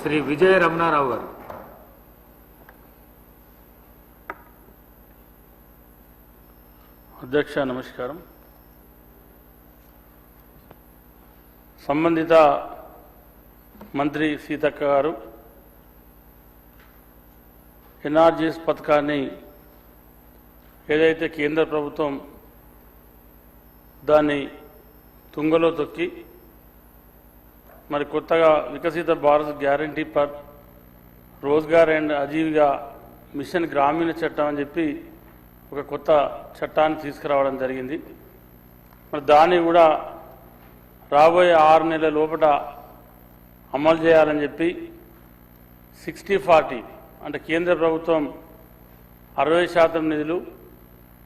శ్రీ విజయ రమణారావు గారు. అధ్యక్ష నమస్కారం. సంబంధిత మంత్రి సీతక్క గారు ఎన్ఆర్జీఎస్ పథకాన్ని ఏదైతే కేంద్ర ప్రభుత్వం దాన్ని తుంగలో తొక్కి మరి కొత్తగా Viksit Bharat guarantee for Rozgar and Ajeevika mission గ్రామీణ చట్టం అని చెప్పి ఒక కొత్త చట్టాన్ని తీసుకురావడం జరిగింది. మరి దాన్ని కూడా రాబోయే ఆరు నెలల లోపల అమలు చేయాలని చెప్పి సిక్స్టీ ఫార్టీ అంటే కేంద్ర ప్రభుత్వం అరవై శాతం నిధులు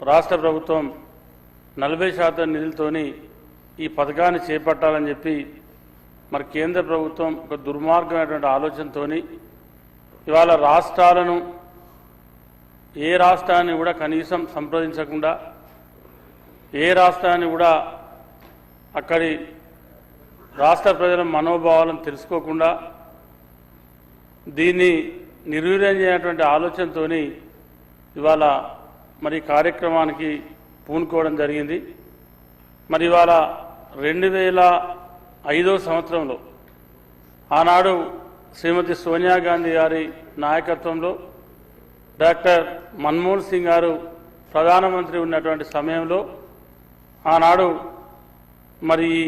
రాష్ట్ర ప్రభుత్వం నలభై శాతం నిధులతోని ఈ పథకాన్ని చేపట్టాలని చెప్పి మరి కేంద్ర ప్రభుత్వం ఒక దుర్మార్గమైనటువంటి ఆలోచనతోని ఇవాళ రాష్ట్రాలను ఏ రాష్ట్రాన్ని కూడా కనీసం సంప్రదించకుండా ఏ రాష్ట్రాన్ని కూడా అక్కడి రాష్ట్ర ప్రజల మనోభావాలను తెలుసుకోకుండా దీన్ని నిర్వీర్యం చేయనటువంటి ఆలోచనతో ఇవాళ మరి కార్యక్రమానికి పూనుకోవడం జరిగింది. మరి ఇవాళ రెండు వేల ఐదో సంవత్సరంలో ఆనాడు శ్రీమతి సోనియా గాంధీ గారి నాయకత్వంలో డాక్టర్ మన్మోహన్ సింగ్ గారు ప్రధానమంత్రి ఉన్నటువంటి సమయంలో ఆనాడు మరి ఈ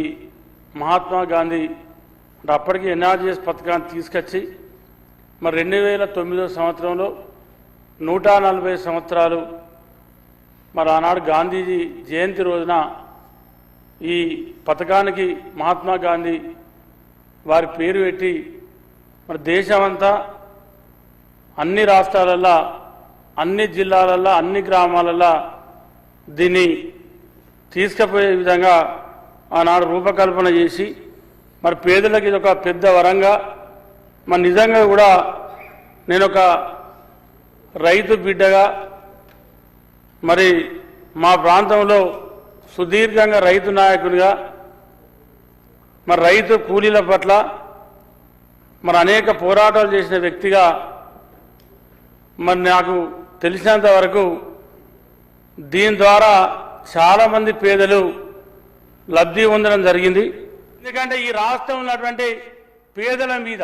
మహాత్మా గాంధీ అంటే అప్పటికి ఎన్ఆర్జీఎస్ పథకాన్ని తీసుకొచ్చి మరి రెండు వేల తొమ్మిదో సంవత్సరంలో నూట నలభై సంవత్సరాలు మరి ఆనాడు గాంధీజీ జయంతి రోజున ఈ పథకానికి మహాత్మా గాంధీ వారి పేరు పెట్టి మరి దేశమంతా అన్ని రాష్ట్రాలల్లో అన్ని జిల్లాలల్లో అన్ని గ్రామాలల్లో దీన్ని తీసుకుపోయే విధంగా ఆనాడు రూపకల్పన చేసి మరి పేదలకు ఇది ఒక పెద్ద వరంగా మరి నిజంగా కూడా నేను ఒక రైతు బిడ్డగా మరి మా ప్రాంతంలో సుదీర్ఘంగా రైతు నాయకునిగా మరి రైతు కూలీల పట్ల మరి అనేక పోరాటాలు చేసిన వ్యక్తిగా మరి నాకు తెలిసినంత వరకు దీని ద్వారా చాలామంది పేదలు లబ్ధి పొందడం జరిగింది. ఎందుకంటే ఈ రాష్ట్రం ఉన్నటువంటి పేదల మీద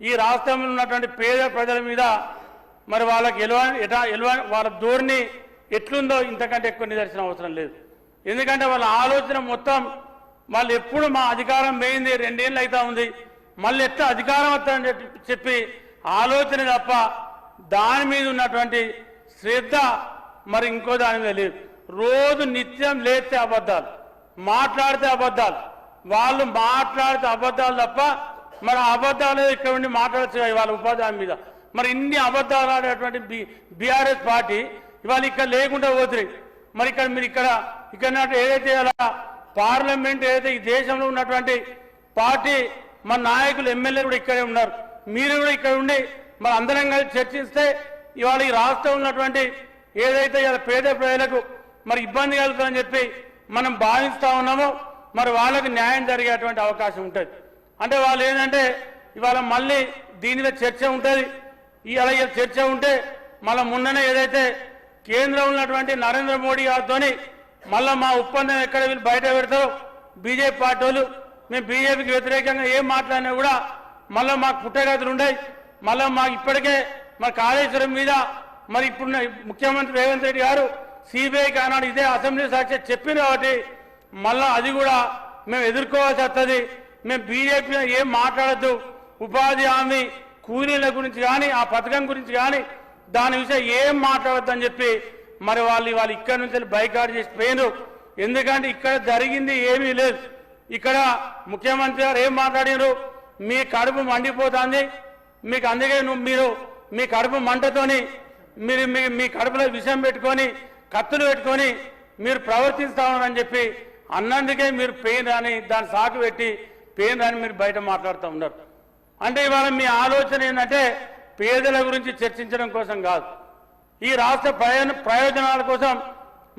ఈ రాష్ట్రంలో ఉన్నటువంటి పేద ప్రజల మీద మరి వాళ్ళకి ఎలువ ఎటా ఎలువ వాళ్ళ ధోరణి ఎట్లుందో ఇంతకంటే ఎక్కువ నిదర్శనం అవసరం లేదు. ఎందుకంటే వాళ్ళ ఆలోచన మొత్తం వాళ్ళు ఎప్పుడు మా అధికారం పోయింది రెండేళ్ళు అవుతా ఉంది. మళ్ళీ ఎట్లా అధికారం వస్తుందని చెప్పి ఆలోచన తప్ప దాని మీద ఉన్నటువంటి శ్రద్ధ మరి ఇంకో దాని మీద లేదు. రోజు నిత్యం లేస్తే అబద్ధాలు మాట్లాడితే అబద్ధాలు. వాళ్ళు మాట్లాడితే అబద్ధాలు తప్ప మరి అబద్ధాలు ఇక్కడ ఉండి మాట్లాడచ్చు వాళ్ళ ఉపాధి మీద. మరి ఇన్ని అబద్ధాలు ఆడేటువంటి బి బీఆర్ఎస్ పార్టీ ఇవాళ ఇక్కడ లేకుండా పోతుంది. మరి ఇక్కడ మీరు ఇక్కడ ఇక్కడ ఉన్నట్టు ఏదైతే అలా పార్లమెంట్ ఏదైతే ఈ దేశంలో ఉన్నటువంటి పార్టీ మన నాయకులు ఎమ్మెల్యేలు కూడా ఇక్కడే ఉన్నారు. మీరు కూడా ఇక్కడ ఉండి మరి అందరం కలిసి చర్చిస్తే ఇవాళ ఈ రాష్ట్రంలో ఉన్నటువంటి ఏదైతే ఇవాళ పేద ప్రజలకు మరి ఇబ్బంది కలుగుతుందని చెప్పి మనం భావిస్తూ ఉన్నామో. మరి వాళ్ళకు న్యాయం జరిగేటువంటి అవకాశం ఉంటుంది. అంటే వాళ్ళు ఏంటంటే ఇవాళ మళ్ళీ దీని మీద చర్చ ఉంటుంది. ఇవాళ చర్చ ఉంటే మళ్ళీ మొన్ననే ఏదైతే కేంద్రంలో ఉన్నటువంటి నరేంద్ర మోడీ గారితో మళ్ళా మా ఒప్పందం ఎక్కడ వీళ్ళు బయట పెడతారో బీజేపీ పార్టీ వాళ్ళు మేము బీజేపీకి వ్యతిరేకంగా ఏం మాట్లాడినా కూడా మళ్ళీ మాకు పుట్టగతులు ఉన్నాయి మళ్ళీ మాకు ఇప్పటికే మన కాళేశ్వరం మీద మరి ఇప్పుడున్న ముఖ్యమంత్రి రేవంత్ రెడ్డి గారు సిబిఐకి ఆనాడు ఇదే అసెంబ్లీ సాక్షి చెప్పింది కాబట్టి మళ్ళా అది కూడా మేము ఎదుర్కోవాల్సి వస్తుంది మేము బీజేపీ ఏం మాట్లాడద్దు. ఉపాధి హామీ కూలీల గురించి కానీ ఆ పథకం గురించి కానీ దాని విషయం ఏం మాట్లాడొద్దని చెప్పి మరి వాళ్ళు వాళ్ళు ఇక్కడ నుంచి బైకాట్ చేసి పోయినారు. ఎందుకంటే ఇక్కడ జరిగింది ఏమీ లేదు. ఇక్కడ ముఖ్యమంత్రి గారు ఏం మాట్లాడినారు? మీ కడుపు మండిపోతుంది. మీకు అందుకే నువ్వు మీరు మీ కడుపు మంటతోని మీరు మీ మీ కడుపులో విషం పెట్టుకొని కత్తులు పెట్టుకొని మీరు ప్రవర్తిస్తా ఉన్నారని చెప్పి అన్నందుకే మీరు పెయిన్ రాని దాని సాకు పెట్టి పెయిన్ రాని మీరు బయట మాట్లాడుతూ ఉన్నారు. అంటే ఇవాళ మీ ఆలోచన ఏంటంటే పేదల గురించి చర్చించడం కోసం కాదు. ఈ రాష్ట్ర ప్రయోజనాల కోసం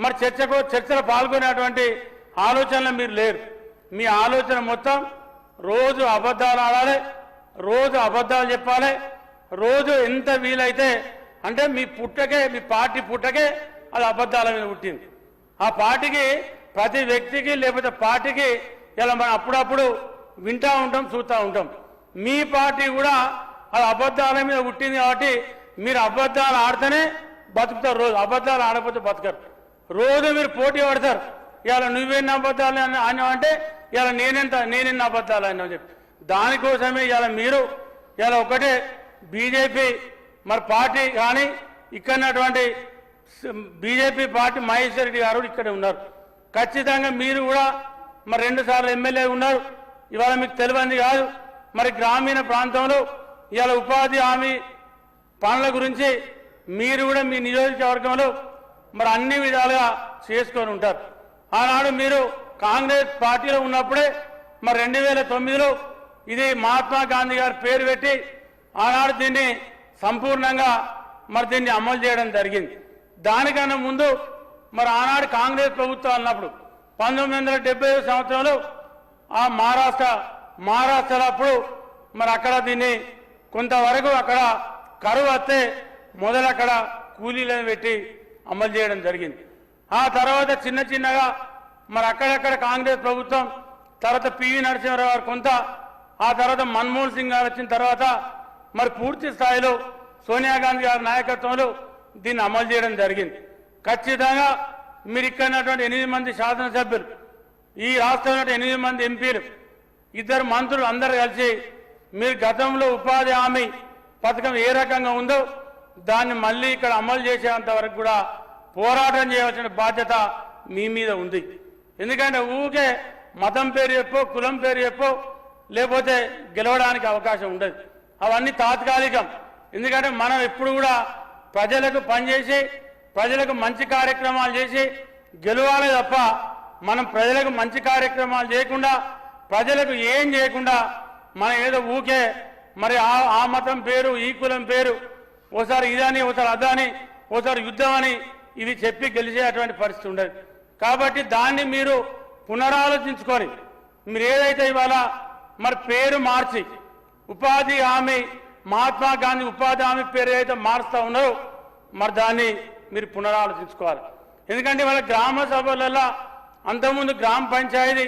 మరి చర్చకు చర్చలు పాల్గొనేటువంటి ఆలోచనలు మీరు లేరు. మీ ఆలోచన మొత్తం రోజు అబద్ధాలు ఆడాలి రోజు అబద్ధాలు చెప్పాలి రోజు ఎంత వీలైతే అంటే మీ పుట్టకే మీ పార్టీ పుట్టకే అది అబద్ధాల మీద పుట్టింది. ఆ పార్టీకి ప్రతి వ్యక్తికి లేకపోతే పార్టీకి ఇలా మనం అప్పుడప్పుడు వింటూ ఉంటాం చూస్తూ ఉంటాం. మీ పార్టీ కూడా అది అబద్ధాల మీద పుట్టింది కాబట్టి మీరు అబద్ధాలు ఆడితేనే బతుకుతారు రోజు. అబద్ధాలు ఆడకపోతే బతకరు. రోజు మీరు పోటీ పడతారు. ఇవాళ నువ్వెన్ని అబద్ధాలు అని అన్నావంటే ఇవాళ నేనెంత నేనెన్ని అబద్ధాలు అన్నావు చెప్పి. దానికోసమే ఇవాళ మీరు ఇవాళ ఒకటే బీజేపీ మరి పార్టీ కానీ ఇక్కడ ఉన్నటువంటి బీజేపీ పార్టీ మహేశ్వర్ రెడ్డి గారు ఇక్కడే ఉన్నారు. ఖచ్చితంగా మీరు కూడా మరి రెండుసార్లు ఎమ్మెల్యే ఉన్నారు. ఇవాళ మీకు తెలియంది కాదు. మరి గ్రామీణ ప్రాంతంలో ఇవాళ ఉపాధి హామీ పనుల గురించి మీరు కూడా మీ నియోజకవర్గంలో మరి అన్ని విధాలుగా చేసుకొని ఉంటారు. ఆనాడు మీరు కాంగ్రెస్ పార్టీలో ఉన్నప్పుడే మరి రెండు వేల తొమ్మిదిలో ఇది మహాత్మా గాంధీ గారి పేరు పెట్టి ఆనాడు దీన్ని సంపూర్ణంగా మరి దీన్ని అమలు చేయడం జరిగింది. దానికన్నా ముందు మరి ఆనాడు కాంగ్రెస్ ప్రభుత్వం అన్నప్పుడు పంతొమ్మిది వందల డెబ్బై సంవత్సరంలో ఆ మహారాష్ట్ర మహారాష్ట్రలో అప్పుడు మరి అక్కడ దీన్ని కొంతవరకు అక్కడ కరువు వస్తే మొదలు అక్కడ కూలీలను పెట్టి అమలు చేయడం జరిగింది. ఆ తర్వాత చిన్న చిన్నగా మరి అక్కడక్కడ కాంగ్రెస్ ప్రభుత్వం తర్వాత పివి నరసింహరావు గారు కొంత ఆ తర్వాత మన్మోహన్ సింగ్ గారు వచ్చిన తర్వాత మరి పూర్తి స్థాయిలో సోనియా గాంధీ గారి నాయకత్వంలో దీన్ని అమలు చేయడం జరిగింది. ఖచ్చితంగా మీరు ఇక్కడ ఉన్నటువంటి ఎనిమిది మంది శాసనసభ్యులు ఈ రాష్ట్రంలో ఎనిమిది మంది ఎంపీలు ఇద్దరు మంత్రులు అందరూ కలిసి మీరు గతంలో ఉపాధి హామీ పథకం ఏ రకంగా ఉందో దాన్ని మళ్ళీ ఇక్కడ అమలు చేసేంత వరకు కూడా పోరాటం చేయవలసిన బాధ్యత మీ మీద ఉంది. ఎందుకంటే ఊకే మతం పేరు చెప్పో కులం పేరు చెప్పో లేకపోతే గెలవడానికి అవకాశం ఉండదు. అవన్నీ తాత్కాలికం. ఎందుకంటే మనం ఎప్పుడు కూడా ప్రజలకు పనిచేసి ప్రజలకు మంచి కార్యక్రమాలు చేసి గెలవాలి తప్ప మనం ప్రజలకు మంచి కార్యక్రమాలు చేయకుండా ప్రజలకు ఏం చేయకుండా మనం ఏదో ఊకే మరి ఆ ఆ మతం పేరు ఈ కులం పేరు ఓసారి ఇదని ఓసారి అదని ఓసారి యుద్ధం అని ఇవి చెప్పి గెలిచేటువంటి పరిస్థితి ఉండదు. కాబట్టి దాన్ని మీరు పునరాలోచించుకొని మీరు ఏదైతే ఇవాళ మరి పేరు మార్చి ఉపాధి హామీ మహాత్మా గాంధీ ఉపాధి హామీ పేరు ఏదైతే మారుస్తూ ఉన్నారో మరి దాన్ని మీరు పునరాలోచించుకోవాలి. ఎందుకంటే వాళ్ళ గ్రామ సభలలో అంతకుముందు గ్రామ పంచాయతీ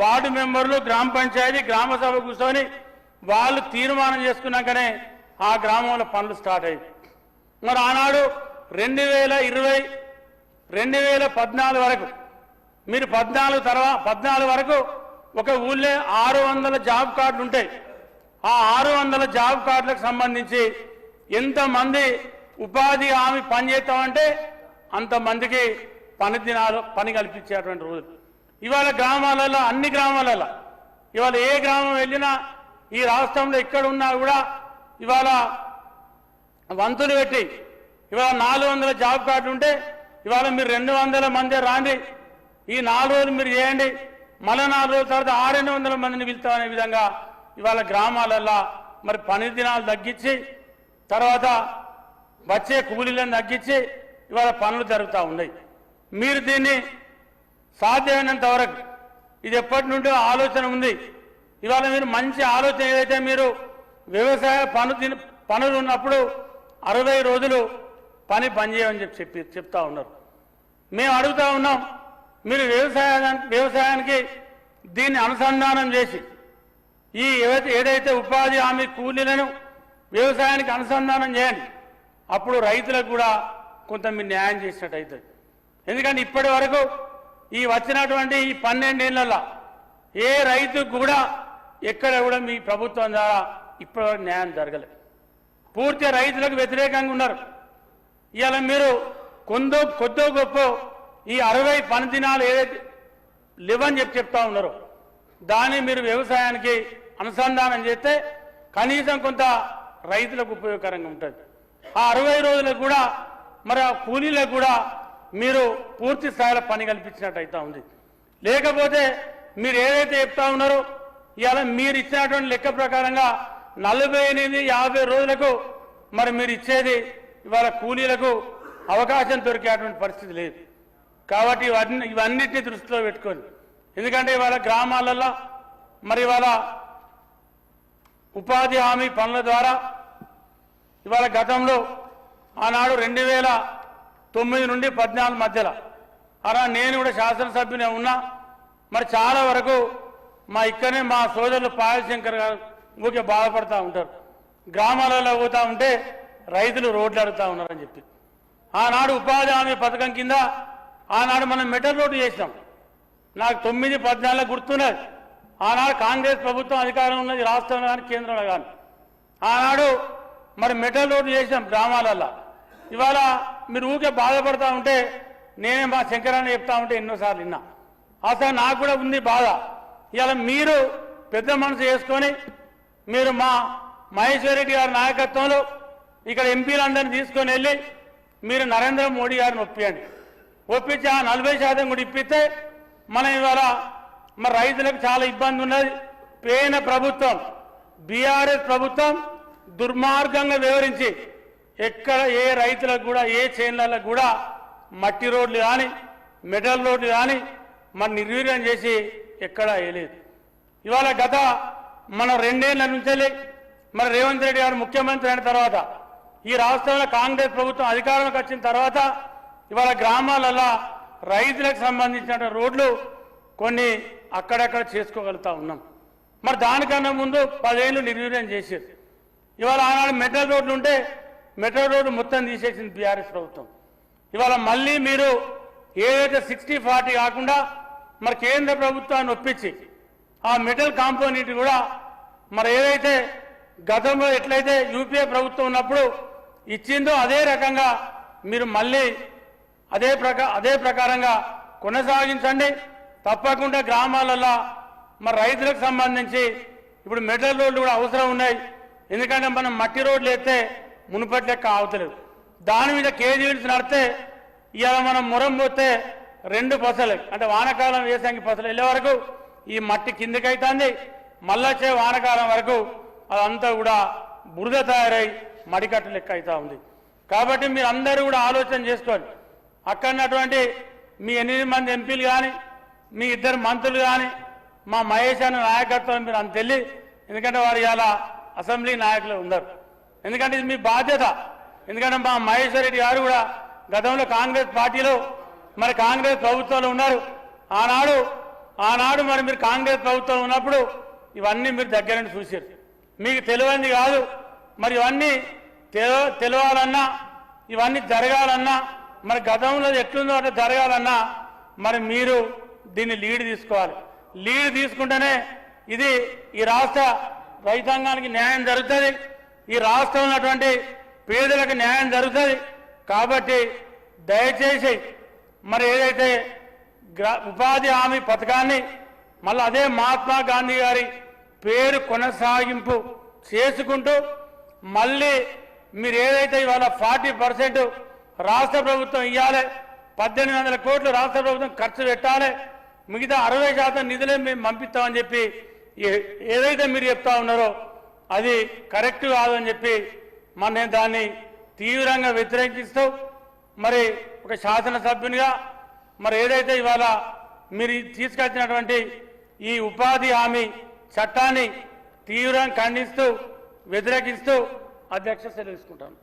వార్డు మెంబర్లు గ్రామ పంచాయతీ గ్రామ సభ కూర్చొని వాళ్ళు తీర్మానం చేసుకున్నాకనే ఆ గ్రామంలో పనులు స్టార్ట్ అయ్యాయి. మరి ఆనాడు రెండు వేల ఇరవై రెండు వేల పద్నాలుగు వరకు మీరు పద్నాలుగు తర్వాత పద్నాలుగు వరకు ఒక ఊళ్ళో ఆరు వందల జాబ్ కార్డులు ఉంటాయి. ఆ ఆరు వందల జాబ్ కార్డులకు సంబంధించి ఎంతమంది ఉపాధి హామీ పని చేస్తామంటే అంతమందికి పని దినాలు పని కల్పించేటువంటి రోజులు. ఇవాళ గ్రామాలలో అన్ని గ్రామాలలో ఇవాళ ఏ గ్రామం వెళ్ళినా ఈ రాష్ట్రంలో ఎక్కడ ఉన్నా కూడా ఇవాళ వంతులు పెట్టి ఇవాళ నాలుగు వందల జాబ్ కార్డు ఉంటే ఇవాళ మీరు రెండు వందల మంది రాండి ఈ నాలుగు రోజులు మీరు చేయండి మళ్ళీ నాలుగు రోజుల తర్వాత ఆరు వందల మందిని పిలుస్తామనే విధంగా ఇవాళ గ్రామాలల్లో మరి పని దినాలు తగ్గించి తర్వాత వచ్చే కూలీలను తగ్గించి ఇవాళ పనులు జరుగుతూ ఉన్నాయి. మీరు దీన్ని సాధ్యమైనంత వరకు ఇది ఎప్పటి నుండో ఆలోచన ఉంది. ఇవాళ మీరు మంచి ఆలోచన ఏదైతే మీరు వ్యవసాయ పను తిన- పనులు ఉన్నప్పుడు అరవై రోజులు పని పనిచేయమని చెప్పి చెప్పి చెప్తా ఉన్నారు. మేము అడుగుతా ఉన్నాం మీరు వ్యవసాయానికి వ్యవసాయానికి దీన్ని అనుసంధానం చేసి ఈ ఏదైతే ఏదైతే ఉపాధి హామీ కూలీలను వ్యవసాయానికి అనుసంధానం చేయండి అప్పుడు రైతులకు కూడా కొంత మీరు న్యాయం చేసినట్టు అవుతుంది. ఎందుకంటే ఇప్పటి వరకు ఈ వచ్చినటువంటి ఈ పన్నెండేళ్ళలో ఏ రైతుకు కూడా ఎక్కడ కూడా మీ ప్రభుత్వం ద్వారా ఇప్పటివరకు న్యాయం జరగలేదు పూర్తి రైతులకు వ్యతిరేకంగా ఉన్నారు. ఇవాళ మీరు కొందో కొద్దో గొప్ప ఈ అరవై పని దినాలు ఏదైతే లేవని చెప్పి చెప్తా ఉన్నారో దాన్ని మీరు వ్యవసాయానికి అనుసంధానం చేస్తే కనీసం కొంత రైతులకు ఉపయోగకరంగా ఉంటుంది. ఆ అరవై రోజులకు కూడా మరి ఆ కూలీలకు కూడా మీరు పూర్తి స్థాయిలో పని కల్పించినట్టు అయితే ఉంది. లేకపోతే మీరు ఏదైతే చెప్తా ఉన్నారో ఇవాళ మీరు ఇచ్చినటువంటి లెక్క ప్రకారంగా నలభై ఎనిమిది యాభై రోజులకు మరి మీరు ఇచ్చేది ఇవాళ కూలీలకు అవకాశం దొరికేటువంటి పరిస్థితి లేదు. కాబట్టి ఇవన్నీ ఇవన్నిటిని దృష్టిలో పెట్టుకొని ఎందుకంటే ఇవాళ గ్రామాలలో మరి ఇవాళ ఉపాధి హామీ పనుల ద్వారా ఇవాళ గతంలో ఆనాడు రెండు వేల తొమ్మిది నుండి పద్నాలుగు మధ్యలో. అలా నేను కూడా శాసనసభ్యునే ఉన్నా. మరి చాలా వరకు మా ఇక్కడనే మా సోదరులు పాయశంకర్ గారు ఊకే బాధపడుతూ ఉంటారు. గ్రామాలలో పోతూ ఉంటే రైతులు రోడ్లు అడుగుతూ ఉన్నారని చెప్పి. ఆనాడు ఉపాధి హామీ పథకం కింద ఆనాడు మనం మెటల్ రోడ్డు చేసినాం. నాకు తొమ్మిది పద్నాలుగు గుర్తున్నది ఆనాడు కాంగ్రెస్ ప్రభుత్వం అధికారం ఉన్నది రాష్ట్రంలో కానీ కేంద్రంలో కానీ ఆనాడు మరి మెటల్ రోడ్డు చేసినాం గ్రామాలల్లో. ఇవాళ మీరు ఊకే బాధపడతా ఉంటే నేనే మా శంకరాన్ని చెప్తా ఉంటే ఎన్నోసార్లు విన్నా. అసలు నాకు కూడా ఉంది బాధ. ఇవాళ మీరు పెద్ద మనసు చేసుకొని మీరు మా మహేశ్వర్ రెడ్డి గారి నాయకత్వంలో ఇక్కడ ఎంపీలందరినీ తీసుకొని వెళ్ళి మీరు నరేంద్ర మోడీ గారిని ఒప్పియండి. ఒప్పించి ఆ నలభై శాతం కూడా ఇప్పిస్తే మనం ఇవాళ మరి రైతులకు చాలా ఇబ్బంది ఉన్నది. పేన ప్రభుత్వం బీఆర్ఎస్ ప్రభుత్వం దుర్మార్గంగా వివరించి ఎక్కడ ఏ రైతులకు కూడా ఏ చేనులకు కూడా మట్టి రోడ్లు కానీ మెటల్ రోడ్లు కానీ మరి నిర్వీర్యం చేసి ఎక్కడా వేయలేదు. ఇవాళ గత మన రెండేళ్ళ నుంచి మరి రేవంత్ రెడ్డి గారు ముఖ్యమంత్రి అయిన తర్వాత ఈ రాష్ట్రంలో కాంగ్రెస్ ప్రభుత్వం అధికారంలోకి వచ్చిన తర్వాత ఇవాళ గ్రామాలలో రైతులకు సంబంధించిన రోడ్లు కొన్ని అక్కడక్కడ చేసుకోగలుగుతా ఉన్నాం. మరి దానికన్నా ముందు పదేళ్ళు నిర్వీర్యం చేసేది ఇవాళ ఆనాడు మెటల్ రోడ్లు ఉంటే మెట్రో రోడ్డు మొత్తం తీసేసింది బీఆర్ఎస్ ప్రభుత్వం. ఇవాళ మళ్ళీ మీరు ఏదైతే సిక్స్టీ ఫార్టీ కాకుండా మరి కేంద్ర ప్రభుత్వాన్ని ఒప్పించి ఆ మెటల్ కాంపోనెంట్ కూడా మరి ఏదైతే గతంలో ఎట్లయితే యూపీఏ ప్రభుత్వం ఉన్నప్పుడు ఇచ్చిందో అదే రకంగా మీరు మళ్ళీ అదే ప్రకా అదే ప్రకారంగా కొనసాగించండి. తప్పకుండా గ్రామాలలో మరి రైతులకు సంబంధించి ఇప్పుడు మెటల్ రోడ్లు కూడా అవసరం ఉన్నాయి. ఎందుకంటే మనం మట్టి రోడ్లు ఎత్తే మునుపటి లెక్క ఆగుతలేదు. దాని మీద కేజీలు నడితే ఇవాళ మనం మురం పోతే రెండు పసలు అంటే వానకాలం వేసానికి పసలు వెళ్ళే వరకు ఈ మట్టి కిందకి అవుతుంది వచ్చే వానకాలం వరకు అదంతా కూడా బురద తయారై మడికట్టు లెక్క అవుతూ ఉంది. కాబట్టి మీరు అందరూ కూడా ఆలోచన చేసుకోండి. అక్కడటువంటి మీ ఎనిమిది మంది ఎంపీలు కానీ మీ ఇద్దరు మంత్రులు కానీ మా మహేష్ అన్న నాయకత్వం మీరు అంత ఎందుకంటే వారు ఇలా అసెంబ్లీ నాయకులు ఉన్నారు. ఎందుకంటే ఇది మీ బాధ్యత. ఎందుకంటే మా మహేశ్వర్ రెడ్డి గారు కూడా గతంలో కాంగ్రెస్ పార్టీలో మరి కాంగ్రెస్ ప్రభుత్వంలో ఉన్నారు. ఆనాడు ఆనాడు మరి మీరు కాంగ్రెస్ ప్రభుత్వం ఉన్నప్పుడు ఇవన్నీ మీరు దగ్గర నుండి చూసారు మీకు తెలియంది కాదు. మరి ఇవన్నీ తెలియాలన్నా తెలవాలన్నా ఇవన్నీ జరగాలన్నా మరి గతంలో ఎట్లుందో అట్లా జరగాలన్నా మరి మీరు దీన్ని లీడ్ తీసుకోవాలి. లీడ్ తీసుకుంటేనే ఇది ఈ రాష్ట్ర రైతాంగానికి న్యాయం జరుగుతుంది. ఈ రాష్ట్రంలో ఉన్నటువంటి పేదలకు న్యాయం జరుగుతుంది. కాబట్టి దయచేసి మరి ఏదైతే గ్రా ఉపాధి హామీ పథకాన్ని మళ్ళీ అదే మహాత్మా గాంధీ గారి పేరు కొనసాగింపు చేసుకుంటూ మళ్ళీ మీరు ఏదైతే ఇవాళ ఫార్టీ పర్సెంట్ రాష్ట్ర ప్రభుత్వం ఇవ్వాలి పద్దెనిమిది వందల కోట్లు రాష్ట్ర ప్రభుత్వం ఖర్చు పెట్టాలి మిగతా అరవై శాతం నిధులే మేము పంపిస్తామని చెప్పి ఏ- ఏదైతే మీరు చెప్తా ఉన్నారో అది కరెక్ట్ కాదని చెప్పి మరి నేను దాన్ని తీవ్రంగా వ్యతిరేకిస్తూ మరి ఒక శాసనసభ్యునిగా మరి ఏదైతే ఇవాళ మీరు తీసుకొచ్చినటువంటి ఈ ఉపాధి హామీ చట్టాన్ని తీవ్రంగా ఖండిస్తూ వ్యతిరేకిస్తూ అధ్యక్ష సెలవు తీసుకుంటాను.